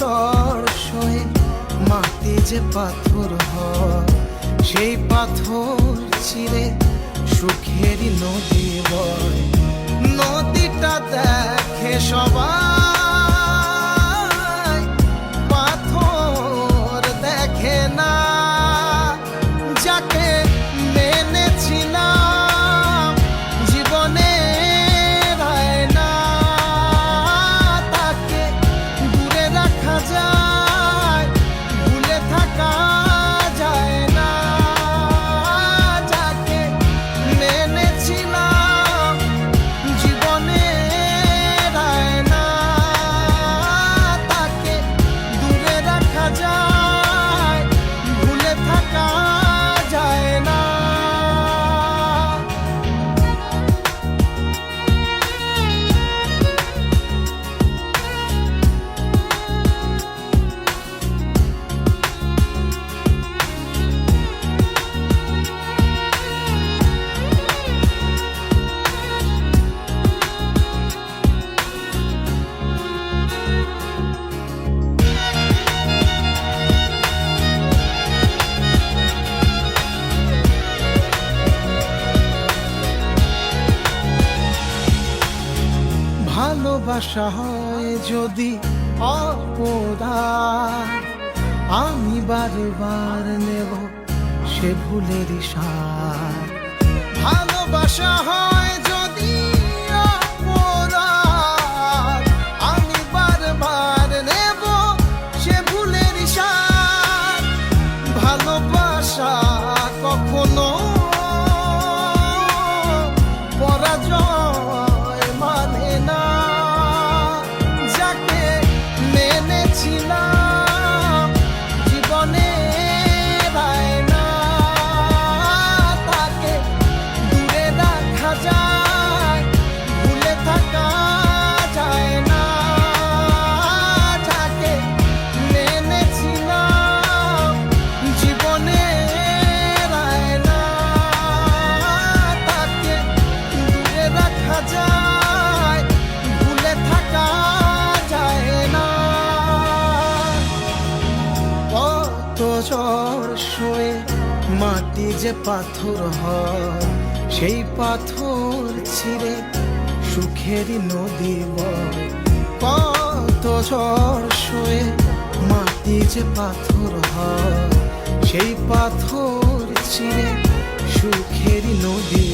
ঝড় সয়ে মাটি যে পাথর হয়, সেই পাথর চিরে সুখেরই নদী বয়। নদীটা দেখে সবাই ভালোবাসা হয় যদি অপরাধ আমি বারবার নেব সে ভুলের সার। ভালোবাসা হয় যদি অপরাধ আমি বারবার নেব সে ভুলের সার। ভালোবাসা কখনো 起来。কত ঝড় সয়ে মাটি যে পাথর হয়, সেই পাথর ছিঁড়ে সুখেরই নদী বয়। কত ঝড় সয়ে মাটি যে পাথর হয়, সেই পাথর ছিঁড়ে সুখেরই নদী